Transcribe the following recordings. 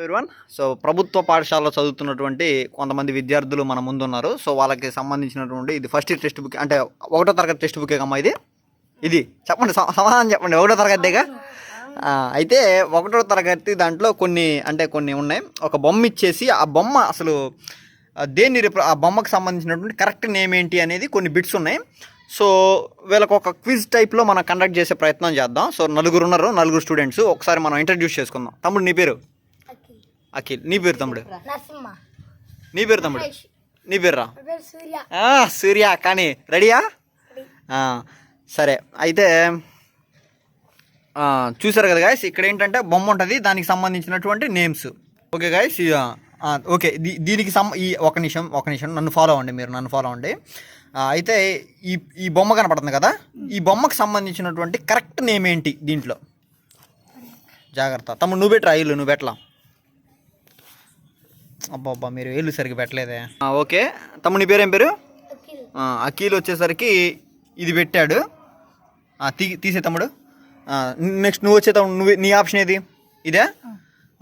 Everyone so ప్రభుత్వ పాఠశాలలో చదువుతున్నటువంటి కొంతమంది విద్యార్థులు మన ముందు ఉన్నారు సో వాళ్ళకి సంబంధించినటువంటి ఇది ఫస్ట్ ఇయర్ టెక్స్ట్ బుక్ అంటే ఒకటో తరగతి టెక్స్ట్ బుక్ అమ్మా ఇది? ఇది. చెప్పండి సమాధానం చెప్పండి. ఒకటో తరగతిగా అయితే ఒకటో తరగతి దాంట్లో కొన్ని అంటే కొన్ని ఉన్నాయి. ఒక బొమ్మ ఇచ్చేసి ఆ బొమ్మ అసలు దేన్ని రిప్ర ఆ బొమ్మకు సంబంధించినటువంటి కరెక్ట్ నేమ్ ఏంటి అనేది కొన్ని బిట్స్ ఉన్నాయి. సో వీళ్ళకి ఒక క్విజ్ టైప్లో మనం కండక్ట్ చేసే ప్రయత్నం చేద్దాం. సో నలుగురు ఉన్నారు నలుగురు స్టూడెంట్స్ ఒకసారి మనం ఇంట్రడ్యూస్ చేసుకుందాం. తమ్ముడు నీ పేరు? అఖిల్ నీ పేరు తమ్ముడు? నీ పేరు తమ్ముడు? నీ పేరు రా సూర్య కానీ రెడీయా? సరే అయితే చూసారు కదా గాయస్ ఇక్కడ ఏంటంటే బొమ్మ ఉంటుంది దానికి సంబంధించినటువంటి నేమ్స్ ఓకే గాయస్ ఓకే దీ దీనికి సం ఈ ఒక నిమిషం ఒక నిమిషం నన్ను ఫాలో అవ్వండి మీరు నన్ను ఫాలో అవ్వండి. అయితే ఈ ఈ బొమ్మ కనపడుతుంది కదా ఈ బొమ్మకు సంబంధించినటువంటి కరెక్ట్ నేమ్ ఏంటి దీంట్లో? జాగ్రత్త. తమ్ముడు నువ్వు పెట్టరా ఇల్లు నువ్వు పెట్టలా? అబ్బా అబ్బా మీరు ఏళ్ళు సరిగ్గా పెట్టలేదే. ఆ, ఓకే. తమ్ముడు నీ పేరు ఏం పేరు? అఖిల్. ఆ, అఖిల్ వచ్చేసరికి ఇది పెట్టాడు. ఆ, తీ తీసే తమ్ముడు. నెక్స్ట్ నువ్వు వచ్చే తమ్ముడు నువ్వు నీ ఆప్షన్ ఏది? ఇదే?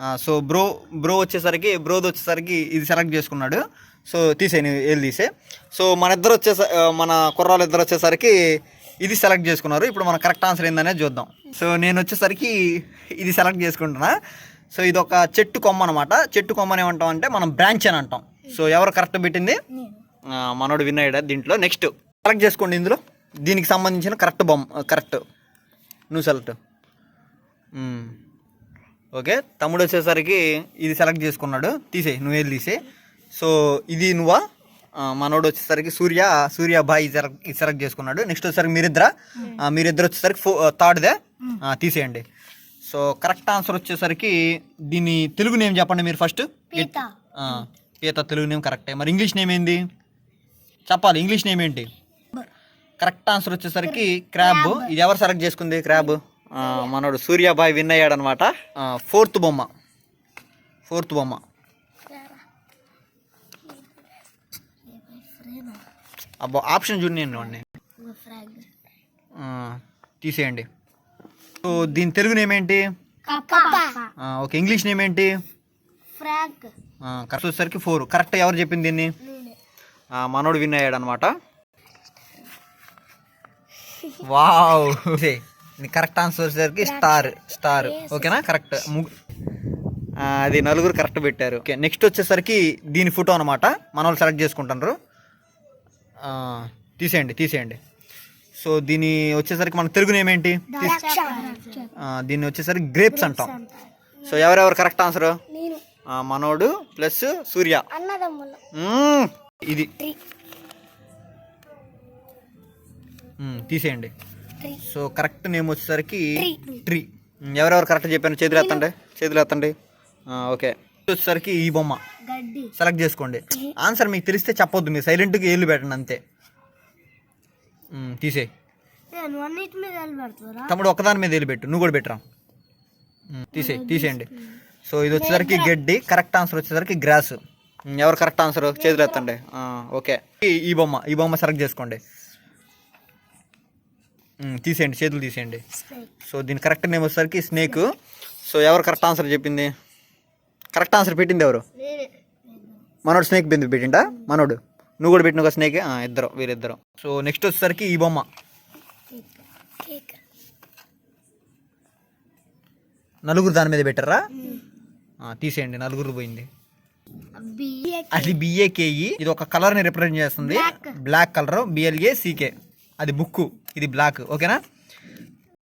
ఆ, సో బ్రో బ్రో వచ్చేసరికి బ్రోది వచ్చేసరికి ఇది సెలెక్ట్ చేసుకున్నాడు. సో తీసే నువ్వు ఏళ్ళు తీసే సో మన ఇద్దరు వచ్చేస ఆ, మన కుర్రాలు ఇద్దరు వచ్చేసరికి ఇది సెలెక్ట్ చేసుకున్నారు. ఇప్పుడు మన కరెక్ట్ ఆన్సర్ ఏందనేది చూద్దాం. సో నేను వచ్చేసరికి ఇది సెలెక్ట్ చేసుకుంటున్నా. సో ఇది ఒక చెట్టు కొమ్మ అనమాట చెట్టు కొమ్మని ఏమంటాం అంటే మనం బ్రాంచ్ అని అంటాం. సో ఎవరు కరెక్ట్ పెట్టింది? మనోడు విన్ అయ్యాడు దీంట్లో? నెక్స్ట్. సెలెక్ట్ చేసుకోండి ఇందులో. దీనికి సంబంధించిన కరెక్ట్ బొమ్మ కరెక్ట్. నువ్వు సెలెక్ట్. ఓకే తమ్ముడు వచ్చేసరికి ఇది సెలెక్ట్ చేసుకున్నాడు. తీసేయి నువ్వు ఏది తీసే. సో ఇది నువ్వా? మనోడు వచ్చేసరికి Surya Surya boy select select చేసుకున్నాడు. నెక్స్ట్ వచ్చేసరికి మీరిద్దరా? మీరిద్దరు వచ్చేసరికి ఫో థర్డ్దే. తీసేయండి. సో కరెక్ట్ ఆన్సర్ వచ్చేసరికి దీని తెలుగు నేమ్ చెప్పండి మీరు ఫస్ట్. పీత. తెలుగు నేమ్ కరెక్టే. మరి ఇంగ్లీష్ నేమ్ ఏంది? చెప్పాలి ఇంగ్లీష్ నేమ్ ఏంటి? కరెక్ట్ ఆన్సర్ వచ్చేసరికి క్రాబ్. ఇది ఎవరు సెలెక్ట్ చేసుకుంది? క్రాబ్. మనోడు సూర్యాబాయ్ విన్ అయ్యాడు అనమాట ఫోర్త్ బొమ్మ. ఫోర్త్ బొమ్మ. అబ్బా ఆప్షన్ చూడండి తీసేయండి. సో దీని తెలుగు నేమ్ ఏంటి? కప్ప. ఆ, ఓకే ఇంగ్లీష్ నేమ్ ఏంటి? ఫ్రాగ్ ఆ, కరెక్ట్ వచ్చేసరికి ఫోర్. కరెక్ట్ ఎవరు చెప్పింది దీన్ని? మనోడు విన్ అయ్యాడు అనమాట వావ్. కరెక్ట్ ఆన్సర్ వచ్చేసరికి స్టార్ స్టార్. ఓకేనా? కరెక్ట్. అది నలుగురు కరెక్ట్ పెట్టారు. ఓకే నెక్స్ట్ వచ్చేసరికి దీని ఫోటో అనమాట మన వాళ్ళు సెలెక్ట్ చేసుకుంటారు ఆ, తీసేయండి తీసేయండి. సో దీని వచ్చేసరికి మన తెలుగు నేమ్ ఏంటి? దీన్ని వచ్చేసరికి గ్రేప్స్ అంటాం. సో ఎవరెవరు కరెక్ట్ ఆన్సర్ మనోడు ప్లస్ సూర్య. ఇది. తీసేయండి. సో కరెక్ట్ నేమ్ వచ్చేసరికి ట్రీ. ఎవరెవరు కరెక్ట్ చెప్పాను చేతులు ఎత్తండి. చేతులు ఎత్తండి. ఓకే. వచ్చేసరికి ఈ బొమ్మ. సెలెక్ట్ చేసుకోండి. ఆన్సర్ మీకు తెలిస్తే చెప్పొద్దు మీరు సైలెంట్గా ఏళ్ళు పెట్టండి అంతే. పెడతారా తమ్ముడు ఒకదాని మీద ఏళ్ళు పెట్టు నువ్వు కూడా పెట్టరా తీసేయ్ తీసేయండి. సో ఇది వచ్చేసరికి గడ్డి కరెక్ట్ ఆన్సర్ వచ్చేసరికి గ్రాస్. ఎవరు కరెక్ట్ ఆన్సర్ చేతులు ఎత్తండి? ఓకే. ఈ- బొమ్మ ఈ బొమ్మ సెలెక్ట్ చేసుకోండి. తీసేయండి చేతులు తీసేయండి. సో దీని కరెక్ట్ నేమ్ వచ్చేసరికి స్నేక్. సో ఎవరు కరెక్ట్ ఆన్సర్ చెప్పింది? కరెక్ట్ ఆన్సర్ పెట్టింది ఎవరు? మనోడు స్నేక్ బిందు పెట్టిండా? మనోడు. నువ్వు కూడా పెట్టిన ఒక స్నేక్? ఇద్దరు వీరిద్దరు. సో నెక్స్ట్ వచ్చేసరికి ఈ బొమ్మ. నలుగురు దాని మీద పెట్టారా? తీసేయండి నలుగురు పోయింది. అది బిఏకేఈ ఇది ఒక కలర్ని రిప్రజెంట్ చేస్తుంది. Black colour B L A C K అది బుక్ ఇది బ్లాక్ ఓకేనా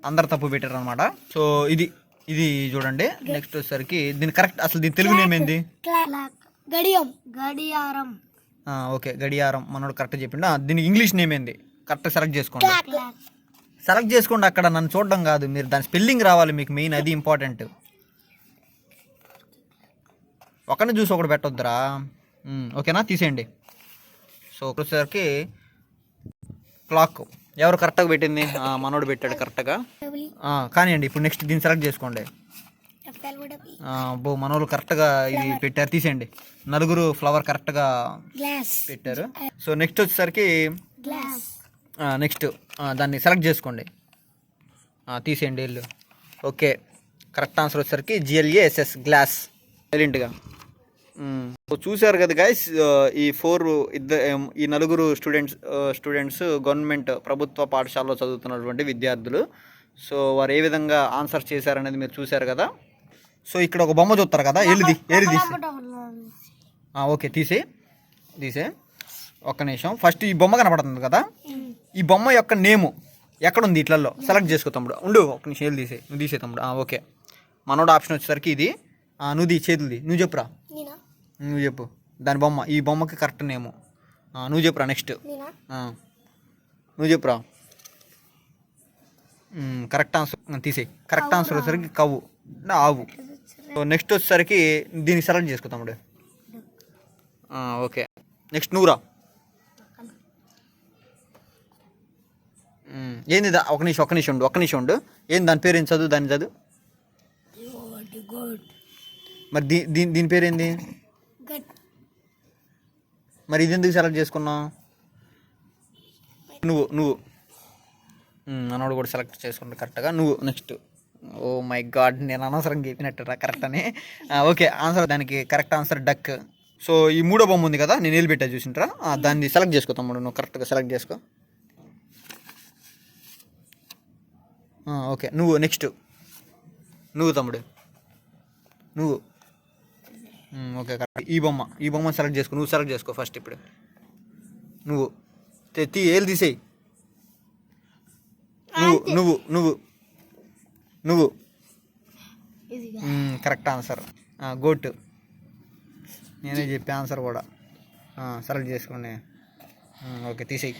అందరు తప్పు పెట్టారు అనమాట సో ఇది ఇది చూడండి. నెక్స్ట్ వచ్చేసరికి దీని కరెక్ట్ అసలు దీని తెలుగు నేమ్ ఏంది? గడియం గడియారం ఓకే గడియారం మనోడు కరెక్ట్ చెప్పిండు. ఆ, దీనికి ఇంగ్లీష్ నేమ్ ఏంది? కరెక్ట్ సెలెక్ట్ చేసుకోండి. సెలెక్ట్ చేసుకోండి అక్కడ నన్ను చూడడం కాదు. మీరు దాని స్పెల్లింగ్ రావాలి మీకు మెయిన్ అది ఇంపార్టెంట్ ఒకరిని చూసి ఒకటి పెట్టొద్దురా. ఉమ్, ఓకేనా? తీసేయండి. సో వచ్చేసరికి క్లాక్ ఎవరు కరెక్ట్గా పెట్టింది? ఆ, మనోడు పెట్టాడు కరెక్ట్గా కానివ్వండి ఇప్పుడు నెక్స్ట్ దీన్ని సెలెక్ట్ చేసుకోండి. బో మనోళ్ళు కరెక్ట్గా ఇది పెట్టారు. తీసేయండి. నలుగురు ఫ్లవర్ కరెక్ట్గా పెట్టారు. సో నెక్స్ట్ వచ్చేసరికి నెక్స్ట్ దాన్ని సెలెక్ట్ చేసుకోండి. తీసేయండి వెళ్ళు ఓకే. కరెక్ట్ ఆన్సర్ వచ్చేసరికి జిఎల్ఏఎస్ఎస్ గ్లాస్ సైలెంట్గా చూశారు కదా గైస్ ఈ ఫోర్ ఇద్దరు ఈ నలుగురు స్టూడెంట్స్ స్టూడెంట్స్ గవర్నమెంట్ ప్రభుత్వ పాఠశాలలో చదువుతున్నటువంటి విద్యార్థులు. సో వారు ఏ విధంగా ఆన్సర్ చేశారనేది మీరు చూశారు కదా? సో ఇక్కడ ఒక బొమ్మ చూస్తారు కదా ఏలిది ఏలి తీసి ఓకే తీసే తీసే. ఒక్క నిమిషం. ఫస్ట్ ఈ బొమ్మ కనపడుతుంది కదా? ఈ బొమ్మ యొక్క నేము ఎక్కడ ఉంది ఇట్లలో సెలెక్ట్ చేసుకో తమ్ముడు. ఉండు ఒక్క నిమిషం ఏళ్ళు తీసే నువ్వు తీసే తమ్ముడు. ఓకే. మనోడు ఆప్షన్ వచ్చేసరికి ఇది. నువ్వు తీ చేతులది నువ్వు చెప్పురా. నువ్వు చెప్పు. దాని బొమ్మ ఈ బొమ్మకి కరెక్ట్ నేము. నువ్వు చెప్పురా నెక్స్ట్ నువ్వు చెప్పురా. కరెక్ట్ ఆన్సర్ తీసే కరెక్ట్ ఆన్సర్ వచ్చేసరికి కవ్వు. ఆవు. నెక్స్ట్ వచ్చేసరికి దీన్ని సెలెక్ట్ చేసుకో తమ్ముడు ఆ, ఓకే. నెక్స్ట్ నువ్వురా మ్, ఏంది దా- ఒక నిమిషం ఒక నిమిషం ఉండు ఒక నిమిషం ఉండు. ఏంది దాని పేరు ఏం చదువు దాని చదువు? మరి దీ దీని దీని పేరు ఏంది? మరి ఇది ఎందుకు సెలెక్ట్ చేసుకున్నావు? నువ్వు నువ్వు. మనోడు కూడా సెలెక్ట్ చేసుకుంటా కరెక్ట్గా. నువ్వు నెక్స్ట్. ఓ మై గాడ్ నేను అనవసరం చెప్పినట్టురా కరెక్ట్ అని. ఓకే ఆన్సర్ దానికి కరెక్ట్ ఆన్సర్ డక్ సో ఈ మూడో బొమ్మ ఉంది కదా నేను నిలబెట్టా చూసింట్రా దాన్ని సెలెక్ట్ చేసుకో తమ్ముడు నువ్వు కరెక్ట్గా సెలెక్ట్ చేసుకో. ఓకే నువ్వు నెక్స్ట్ నువ్వు తమ్ముడు. నువ్వు. ఓకే కరెక్ట్ ఈ బొమ్మ ఈ బొమ్మ సెలెక్ట్ చేసుకో నువ్వు సెలెక్ట్ చేసుకో ఫస్ట్ ఇప్పుడు. నువ్వు. తీ ఏళ్ళు తీసేయి. నువ్వు నువ్వు నువ్వు. నువ్వు? కరెక్ట్ ఆన్సర్ గోట్ నేనే చెప్పే ఆన్సర్ కూడా. సెలెక్ట్ చేసుకోండి ఓకే తీసేయి.